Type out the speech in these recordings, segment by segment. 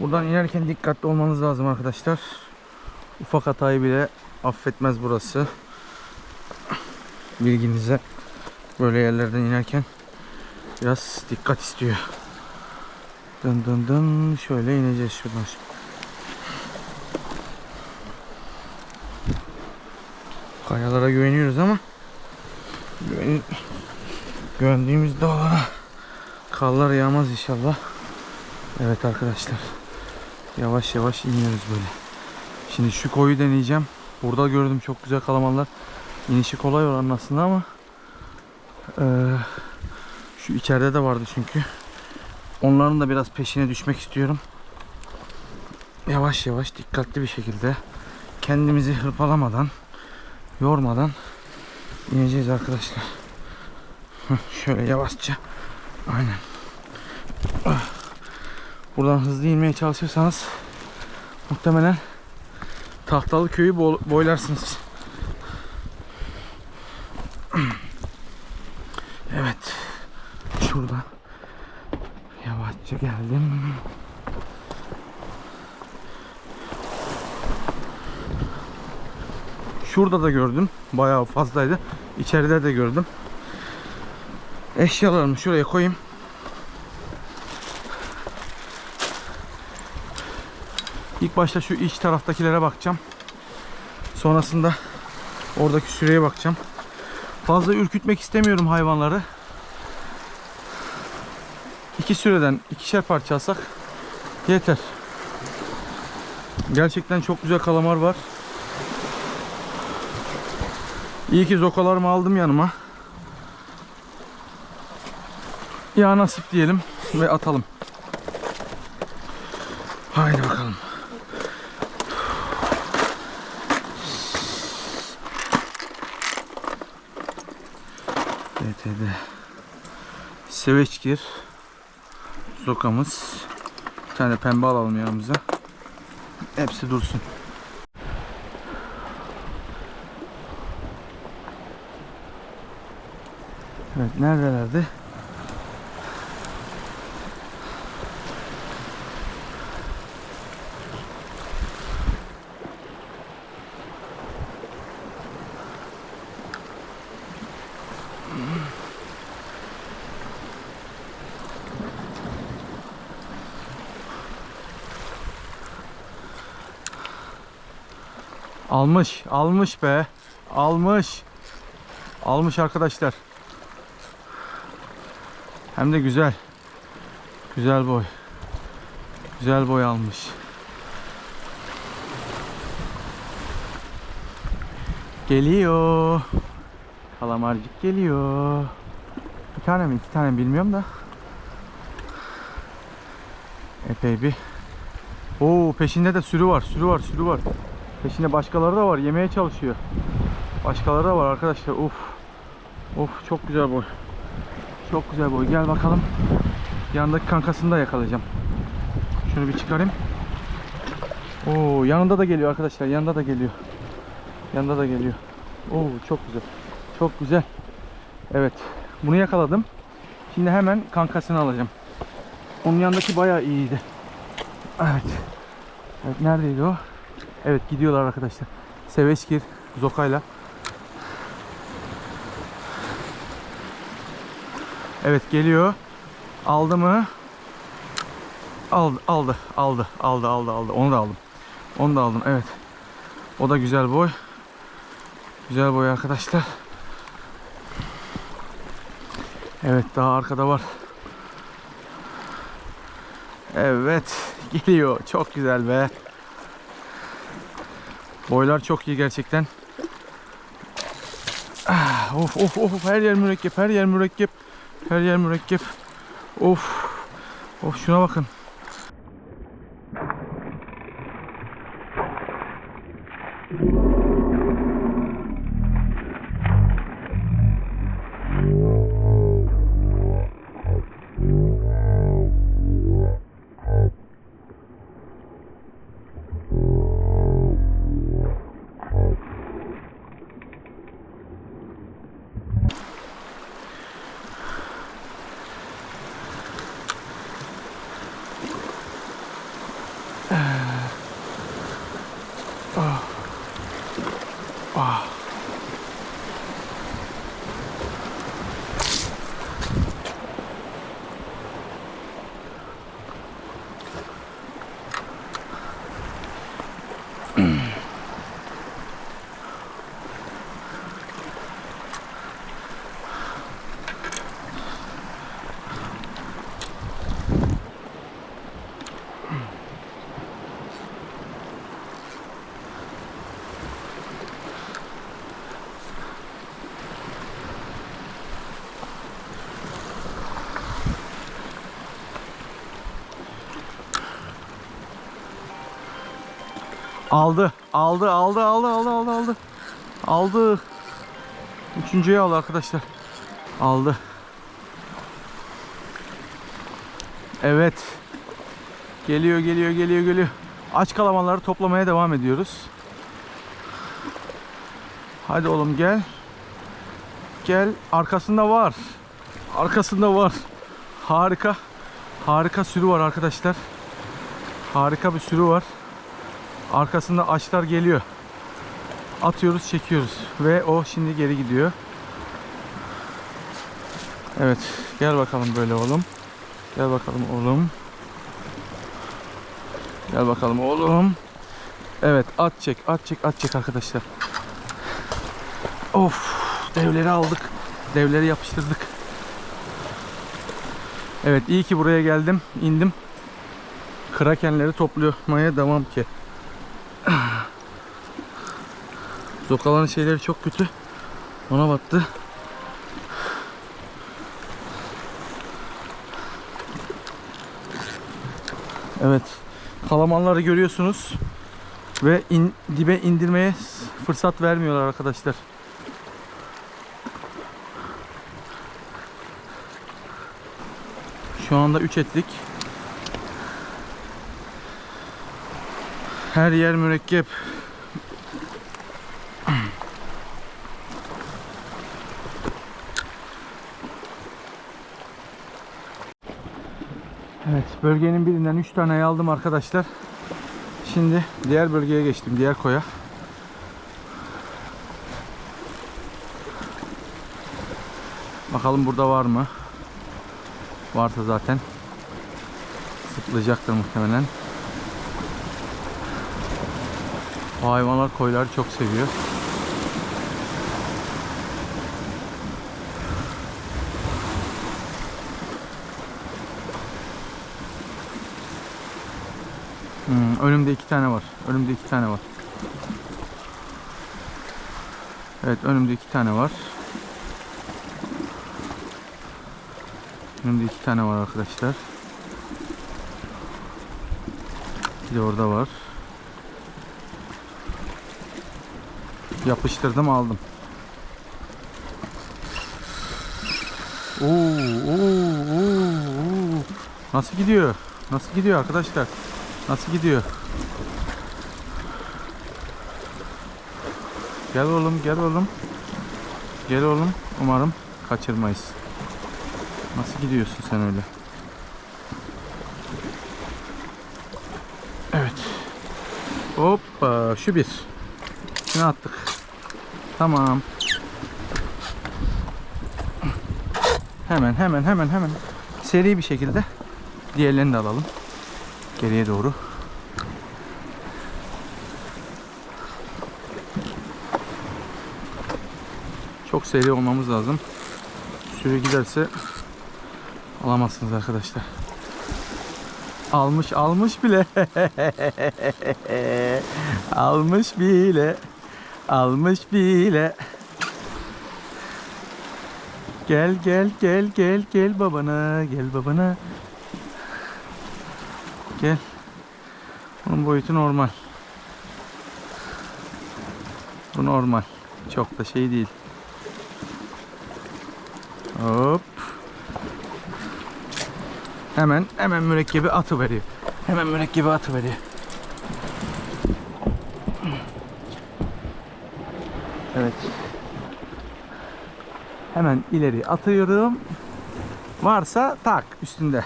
Buradan inerken dikkatli olmanız lazım arkadaşlar. Ufak hatayı bile affetmez burası. Bilginize. Böyle yerlerden inerken biraz dikkat istiyor. Dın dın dın şöyle ineceğiz şuradan. Kayalara güveniyoruz ama güven, güvendiğimiz dağlara karlar yağmaz inşallah. Evet arkadaşlar. Yavaş yavaş iniyoruz böyle. Şimdi şu koyu deneyeceğim. Burada gördüm çok güzel kalamarlar. İnişi kolay oranın aslında ama eee, şu içeride de vardı çünkü. Onların da biraz peşine düşmek istiyorum. Yavaş yavaş dikkatli bir şekilde kendimizi hırpalamadan, yormadan ineceğiz arkadaşlar. Şöyle yavaşça. Aynen. Ah. Buradan hızlı inmeye çalışırsanız muhtemelen Tahtalı köyü bo- boylarsınız. Evet. Şurada. Yavaşça geldim. Şurada da gördüm. Bayağı fazlaydı. İçeride de gördüm. Eşyalarımı şuraya koyayım. İlk başta şu iç taraftakilere bakacağım. Sonrasında oradaki süreye bakacağım. Fazla ürkütmek istemiyorum hayvanları. İki süreden ikişer parça alsak yeter. Gerçekten çok güzel kalamar var. İyi ki zokalarımı aldım yanıma. Ya nasip diyelim ve atalım. Haydi bakalım. DTD Seveçkir. Zokamız. Bir tane pembe alalım yanımıza. Hepsi dursun. Evet neredelerdi? Almış, almış be. Almış. Almış arkadaşlar. Hem de güzel. Güzel boy. Güzel boy almış. Geliyor. Kalamarcık geliyor. Bir tane mi iki tane mi bilmiyorum da. Epey bir. Oo peşinde de sürü var, sürü var, sürü var. Peşinde başkaları da var. Yemeye çalışıyor. Başkaları da var arkadaşlar. Of. Of çok güzel boy. Çok güzel boy. Gel bakalım. Yanındaki kankasını da yakalayacağım. Şunu bir çıkarayım. Oo yanında da geliyor arkadaşlar. Yanında da geliyor. Yanında da geliyor. Oo çok güzel. Çok güzel. Evet. Bunu yakaladım. Şimdi hemen kankasını alacağım. Onun yanındaki bayağı iyiydi. Evet. Evet neredeydi o? Evet gidiyorlar arkadaşlar. Seveşkir Zoka'yla. Evet geliyor. Aldı mı? Aldı, aldı, aldı, aldı, aldı, aldı. Onu da aldım. Onu da aldım. Evet. O da güzel boy. Güzel boy arkadaşlar. Evet daha arkada var. Evet geliyor. Çok güzel be. Boylar çok iyi gerçekten. Ah, of of of her yer mürekkep, her yer mürekkep. Her yer mürekkep. Of. Of şuna bakın. Aldı. Aldı. Aldı. Aldı. Aldı. Aldı. Aldı. Aldı. Üçüncüyü aldı arkadaşlar. Aldı. Evet. Geliyor, geliyor, geliyor, geliyor. Aç kalamarları toplamaya devam ediyoruz. Hadi oğlum gel. Gel. Arkasında var. Arkasında var. Harika. Harika sürü var arkadaşlar. Harika bir sürü var. Arkasında açlar geliyor. Atıyoruz, çekiyoruz ve o şimdi geri gidiyor. Evet, gel bakalım böyle oğlum. Gel bakalım oğlum. Gel bakalım oğlum. Evet, at çek, at çek, at çek arkadaşlar. Of, devleri aldık. Devleri yapıştırdık. Evet, iyi ki buraya geldim, indim. Krakenleri toplamaya devam ki. Zokaların şeyleri çok kötü. Ona battı. Evet. Kalamanları görüyorsunuz. Ve in, dibe indirmeye fırsat vermiyorlar arkadaşlar. Şu anda 3 etlik. Her yer mürekkep. Evet, bölgenin birinden 3 tane aldım arkadaşlar. Şimdi diğer bölgeye geçtim, diğer koya. Bakalım burada var mı? Varsa zaten zıplayacaktır muhtemelen. O hayvanlar koyları çok seviyor. Önümde iki tane var. Önümde iki tane var. Evet önümde iki tane var. Önümde iki tane var arkadaşlar. Bir de orada var. Yapıştırdım aldım. Oo, oo, oo, oo. Nasıl gidiyor? Nasıl gidiyor arkadaşlar? Nasıl gidiyor? Gel oğlum, gel oğlum. Gel oğlum. Umarım kaçırmayız. Nasıl gidiyorsun sen öyle? Evet. Hoppa, şu bir. Şunu attık. Tamam. Hemen hemen hemen hemen seri bir şekilde diğerlerini de alalım. Geriye doğru. Çok seri olmamız lazım. Sürü giderse alamazsınız arkadaşlar. Almış almış bile. almış bile. Almış bile. Gel gel gel gel gel babana gel babana. Gel. Bunun boyutu normal. Bu normal. Çok da şey değil. Hop. Hemen hemen mürekkebi atı veriyor. Hemen mürekkebi atı veriyor. Evet. Hemen ileri atıyorum. Varsa tak üstünde.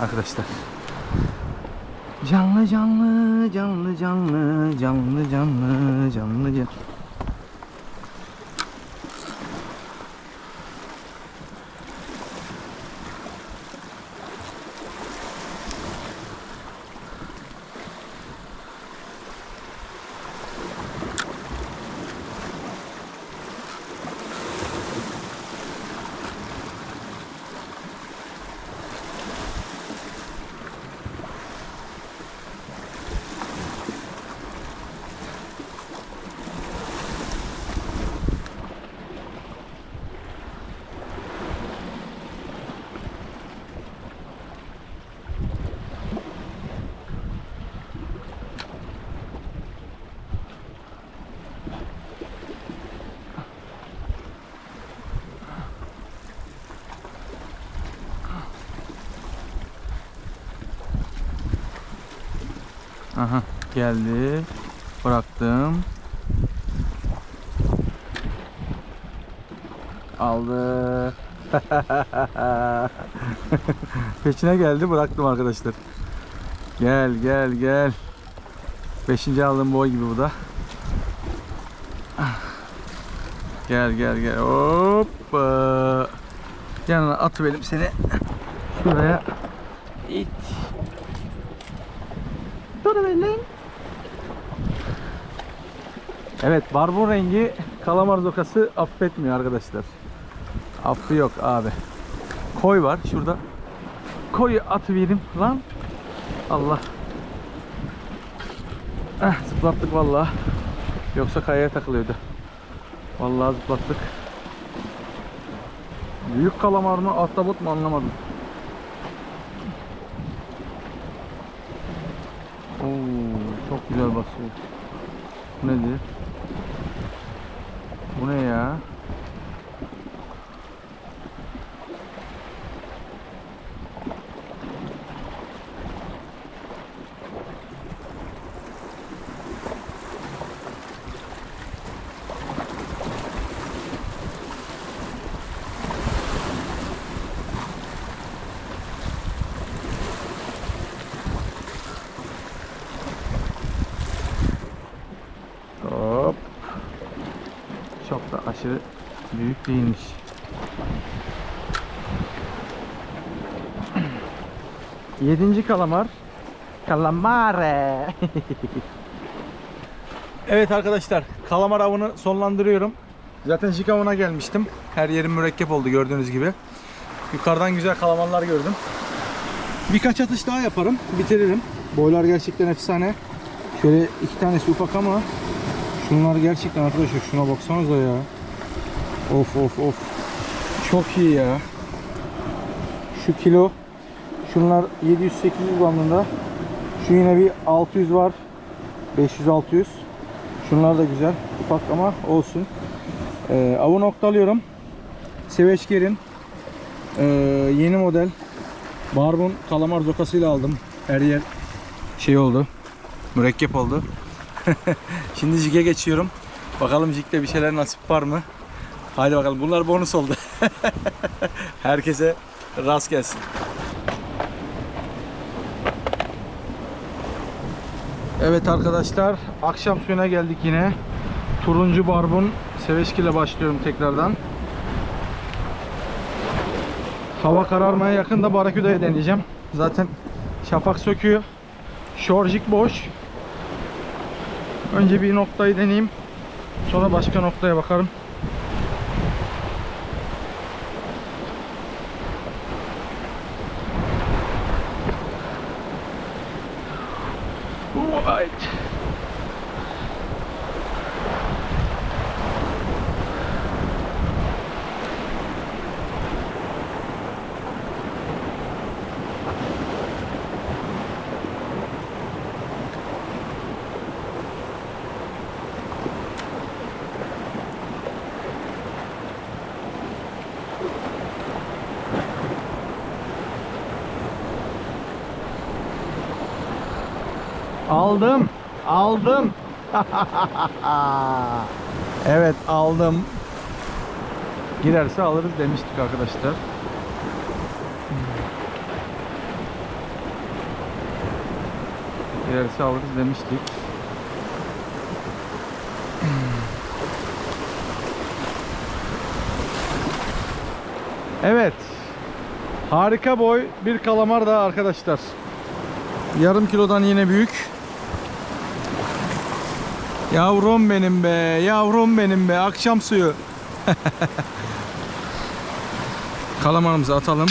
Arkadaşlar. 讲了，讲了，讲了，讲了，讲了，讲了，讲了，讲。Geldi. Bıraktım. Aldı. Peşine geldi bıraktım arkadaşlar. Gel gel gel. Beşinci aldığım boy gibi bu da. Gel gel gel. Hoppa. Yanına atıverim seni. Şuraya. İt. Dur benim. Evet barbun rengi kalamar zokası affetmiyor arkadaşlar. Affı yok abi. Koy var şurada. Koyu atıverim lan. Allah. Eh, zıplattık vallahi. Yoksa kayaya takılıyordu. Vallahi zıplattık. Büyük kalamar mı, ahtapot mu anlamadım. Oo, çok güzel basıyor. Nedir? Bu ne ya? Hop. Çok da aşırı büyük değilmiş. Yedinci kalamar. Kalamare. evet arkadaşlar kalamar avını sonlandırıyorum. Zaten jig avına gelmiştim. Her yerim mürekkep oldu gördüğünüz gibi. Yukarıdan güzel kalamarlar gördüm. Birkaç atış daha yaparım. Bitiririm. Boylar gerçekten efsane. Şöyle iki tanesi ufak ama Şunlar gerçekten arkadaşlar şuna baksanıza ya. Of of of. Çok iyi ya. Şu kilo şunlar 700-800 bandında. Şu yine bir 600 var. 500-600. Şunlar da güzel. Ufak ama olsun. Ee, avı noktalıyorum. Seveçker'in ee, yeni model Barbun kalamar zokasıyla aldım. Her yer şey oldu. Mürekkep oldu. Şimdi jige geçiyorum. Bakalım jigde bir şeyler nasip var mı? Haydi bakalım. Bunlar bonus oldu. Herkese rast gelsin. Evet arkadaşlar. Akşam suyuna geldik yine. Turuncu barbun seveşki başlıyorum tekrardan. Hava kararmaya yakın da baraküdaya deneyeceğim. Zaten şafak söküyor. Şorjik boş. Önce bir noktayı deneyeyim. Sonra başka noktaya bakarım. Aldım. Aldım. evet aldım. Girerse alırız demiştik arkadaşlar. Girerse alırız demiştik. Evet. Harika boy bir kalamar daha arkadaşlar. Yarım kilodan yine büyük. Yavrum benim be, yavrum benim be. Akşam suyu. Kalamarımızı atalım.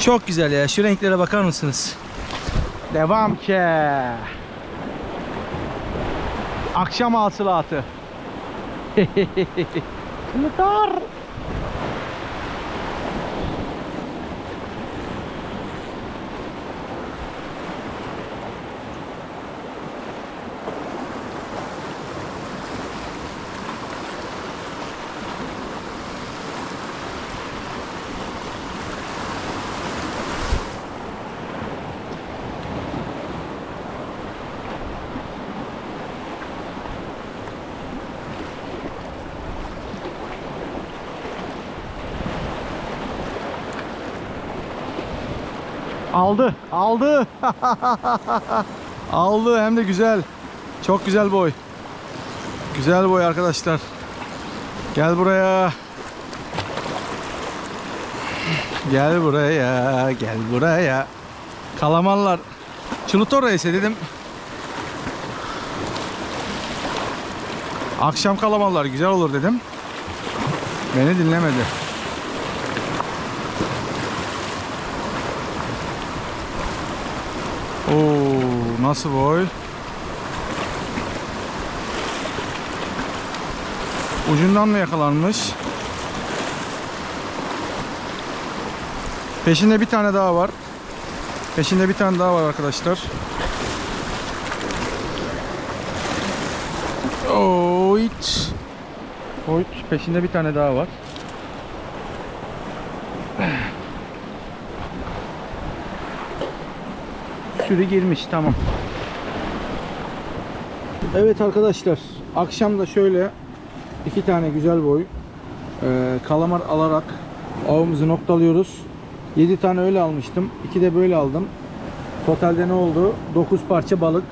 Çok güzel ya. Şu renklere bakar mısınız? Devam ki. Akşam hasılatı. Yeter. Aldı. Aldı. Aldı hem de güzel. Çok güzel boy. Güzel boy arkadaşlar. Gel buraya. Gel buraya. Gel buraya. Kalamarlar. Çulutor ise dedim. Akşam kalamarlar güzel olur dedim. Beni dinlemedi. Nasıl boy? Ucundan mı yakalanmış? Peşinde bir tane daha var. Peşinde bir tane daha var arkadaşlar. Oyt. Oyt. Peşinde bir tane daha var. Sürü girmiş tamam. Evet arkadaşlar akşam da şöyle iki tane güzel boy e, kalamar alarak avımızı noktalıyoruz. 7 tane öyle almıştım. 2 de böyle aldım. Totalde ne oldu? 9 parça balık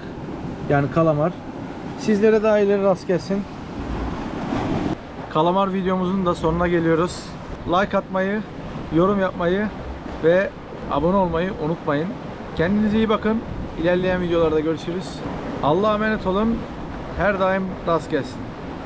yani kalamar. Sizlere daha ileri rast gelsin. Kalamar videomuzun da sonuna geliyoruz. Like atmayı, yorum yapmayı ve abone olmayı unutmayın. Kendinize iyi bakın. İlerleyen videolarda görüşürüz. Allah'a emanet olun. Her daim rast gelsin.